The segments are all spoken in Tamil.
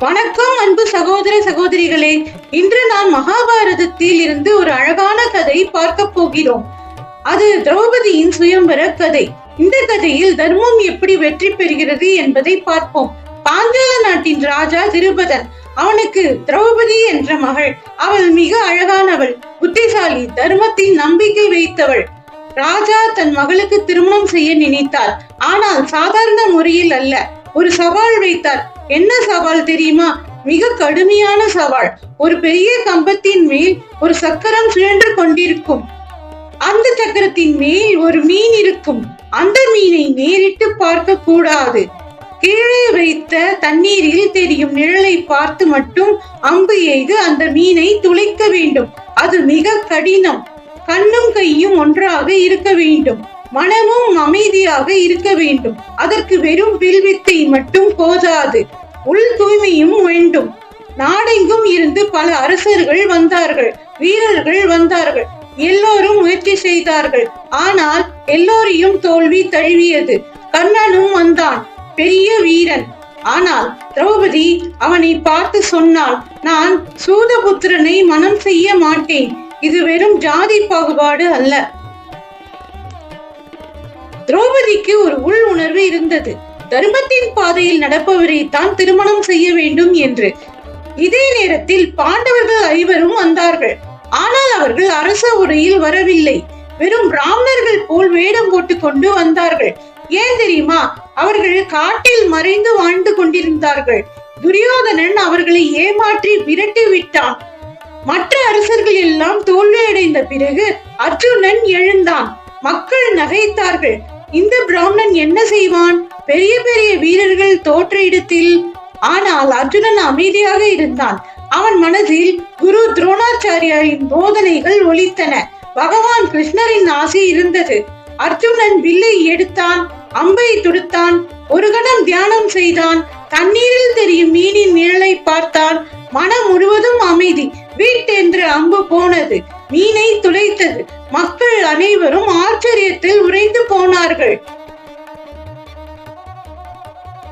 வணக்கம் அன்பு சகோதர சகோதரிகளே. இன்று நான் மகாபாரதத்தில் இருந்து ஒரு அழகான கதை பார்க்க போகிறோம். அது திரௌபதியின் சுயம்பர கதை. இந்த கதையில் தர்மம் எப்படி வெற்றி பெறுகிறது என்பதை பார்ப்போம். பாஞ்சால நாட்டின் ராஜா திருபதன் அவனுக்கு திரௌபதி என்ற மகள். அவள் மிக அழகானவள் புத்திசாலி தர்மத்தில் நம்பிக்கை வைத்தவள். ராஜா தன் மகளுக்கு திருமணம் செய்ய நினைத்தார். ஆனால் சாதாரண முறையில் அல்ல ஒரு சவால் வைத்தார். என்ன சவால் தெரியுமா? மிக கடுமையான சவால். ஒரு பெரிய கம்பத்தின் மேல் ஒரு சக்கரம் சுழன்று கொண்டிருக்கும். அந்த சக்கரத்தின் மேல் ஒரு மீன் இருக்கும். அந்த மீனை நேரிட்டு பார்க்க கூடாது கீழே வைத்த தண்ணீரில் தெரியும் நிழலை பார்த்து மட்டும் அம்பு எய்து அந்த மீனை துளைக்க வேண்டும். அது மிக கடினம். கண்ணும் கையும் ஒன்றாக இருக்க வேண்டும். மனமும் அமைதியாக இருக்க வேண்டும். அதற்கு வெறும் வில்வித்தை மட்டும் போதாது. உள் தூய்மையும் வேண்டும். நாடெங்கும் இருந்து பல அரசர்கள் வந்தார்கள். வீரர்கள் வந்தார்கள். எல்லோரும் முயற்சி செய்தார்கள். ஆனால் எல்லோரையும் தோல்வி தழுவியது. கர்ணனும் வந்தான். பெரிய வீரன். ஆனால் திரௌபதி அவனை பார்த்து சொன்னாள் நான் சூதபுத்திரனை மனம் செய்ய மாட்டேன். இது வெறும் ஜாதி பாகுபாடு அல்ல. திரௌபதிக்கு ஒரு உள் உணர்வு இருந்தது. தர்மத்தின் பாதையில் நடப்பவரை தான் திருமணம் செய்ய வேண்டும் என்று. இதே நேரத்தில் பாண்டவர்கள் ஐவரும் வந்தார்கள். ஆனால் அவர்கள் அரச உரையில் வரவில்லை. வெறும் பிராமணர்கள் போல் வேடம் போட்டுக் கொண்டு வந்தார்கள். ஏன் தெரியுமா? அவர்கள் காட்டில் மறைந்து வாழ்ந்து கொண்டிருந்தார்கள். துரியோதனன் அவர்களை ஏமாற்றி விரட்டி விட்டான். மற்ற அரசர்கள் எல்லாம் தோல்வியடைந்த பிறகு அர்ஜுனன் எழுந்தான். மக்கள் நகைத்தார்கள். இந்த பிராமணன் என்ன செய்வான்? பெரிய பெரிய வீரர்கள் தோற்ற இடத்தில். ஆனால் அர்ஜுனன் அமைதியாக இருந்தான். அவன் மனதில் குரு துரோணாச்சாரியாரின் போதனைகள் ஒலித்தன. பகவான் கிருஷ்ணரின் ஆசை இருந்தது. அர்ஜுனன் வில்லை எடுத்தான் அம்பை துடுத்தான் ஒரு கணம் தியானம் செய்தான் தண்ணீரில் தெரியும் மீனின் நிழலை பார்த்தான். மனம் முழுவதும் அமைதி. வீட்டென்று அம்பு போனது. மீனை துளைத்தது மக்கள் அனைவரும் ஆச்சரியத்தில் உறைந்து போனார்கள்.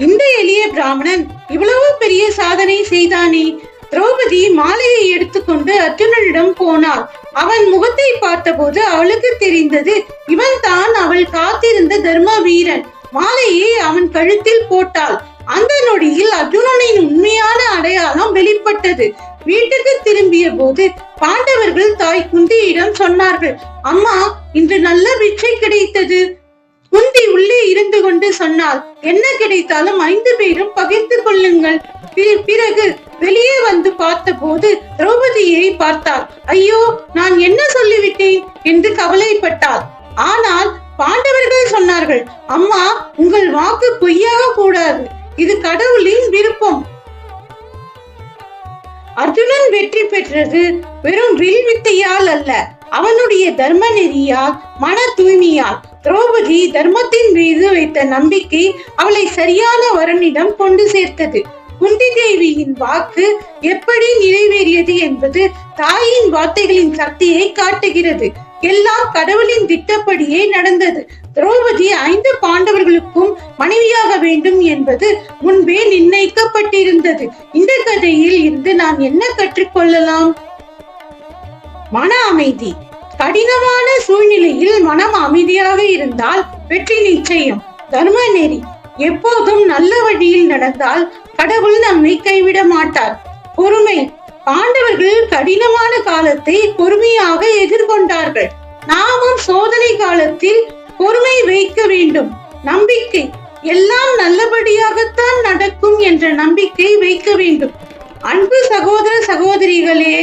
இந்த எளிய பிராமணன் இவ்வளவு பெரிய சாதனை செய்தானே? திரௌபதி மாலையை எடுத்துக்கொண்டு அர்ஜுனனிடம் போனாள் அவன் முகத்தை பார்த்தபோது அவளுக்கு தெரிந்தது இவன் தான் அவள் காத்திருந்த தர்ம வீரன் மாலையை அவன் கழுத்தில் போட்டாள். அந்த நொடியில் அர்ஜுனனின் உண்மையான அடையாளம் வெளிப்பட்டது. வீட்டுக்கு திரும்பிய போது பாண்டவர்கள் தாய் குந்தியிடம் சொன்னார்கள். அம்மா இன்று நல்ல பிச்சை கிடைத்தது. குந்தி உள்ளே இருந்து கொண்டு சொன்னால் என்ன கிடைத்தாலும் ஐந்து பேரும் பகிர்ந்து கொள்ளுங்கள். பிறகு வெளியே வந்து பார்த்தபோது திரௌபதியை பார்த்தாள். ஐயோ நான் என்ன சொல்லிவிட்டேன்? என்று கவலைப்பட்டாள். ஆனால் பாண்டவர்கள் சொன்னார்கள் அம்மா உங்கள் வாக்கு பொய்யாக கூடாது. இது கடவுளின் விருப்பம். அர்ஜுனன் வெற்றி பெற்றது வெறும் வில் வித்தையால் அல்ல. அவனுடைய தர்ம நெறியால் மன தூய்மையால் திரௌபதி தர்மத்தின் மீது வைத்த நம்பிக்கை அவளை சரியான வரனிடம் கொண்டு சேர்த்தது. குந்தி தேவியின் வாக்கு எப்படி நிறைவேறியது என்பது தாயின் வார்த்தைகளின் சக்தியை காட்டுகிறது. எல்லாம் கடவுளின் திட்டப்படியே நடந்தது. திரௌபதி ஐந்து பாண்டவர்களுக்கும் மனைவியாக வேண்டும் என்பது முன்பே நிர்ணயிக்கப்பட்டிருந்தது. இந்த கதையில் இருந்து நாம் என்ன கற்றுக்கொள்ளலாம்? மன அமைதி கடினமான சூழ்நிலையில் மனம் அமைதியாக இருந்தால் வெற்றி நிச்சயம். தர்ம நெறி. எப்போதும் நல்ல வழியில் நடந்தால் கடவுள் நம்மை கைவிட மாட்டார். பொறுமை. பாண்டவர்கள் கடினமான காலத்தை பொறுமையாக எதிர்கொண்டார்கள். நாமும் சோதனை காலத்தில் பொறுமை வைக்க வேண்டும். நம்பிக்கை. எல்லாம் நல்லபடியாகத்தான் நடக்கும் என்ற நம்பிக்கை வைக்க வேண்டும். அன்பு சகோதர சகோதரிகளே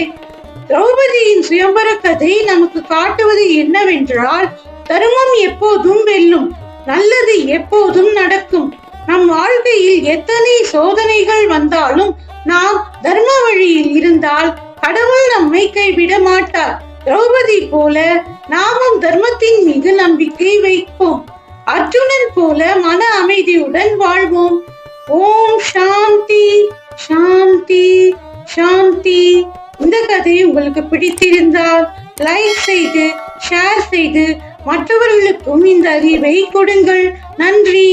திரௌபதியின் சுயம்பர கதை நமக்கு காட்டுவது என்னவென்றால் தர்மம் எப்போதும் வெல்லும் நல்லது எப்போதும் நடக்கும். நம் வாழ்க்கையில் எத்தனை சோதனைகள் வந்தாலும் நாம் தர்ம வழியில் இருந்தால் கடவுள் நம்மை கைவிட மாட்டார். திரௌபதி போல நாமும் தர்மத்தின் மீது நம்பிக்கை வைப்போம். அர்ஜுனன் போல மன அமைதியுடன் வாழ்வோம். ஓம் சாந்தி சாந்தி சாந்தி. இந்த கதை உங்களுக்கு பிடித்திருந்தால் லைக் செய்து ஷேர் செய்து மற்றவர்களுக்கும் இந்த அறிவை கொடுங்கள். நன்றி.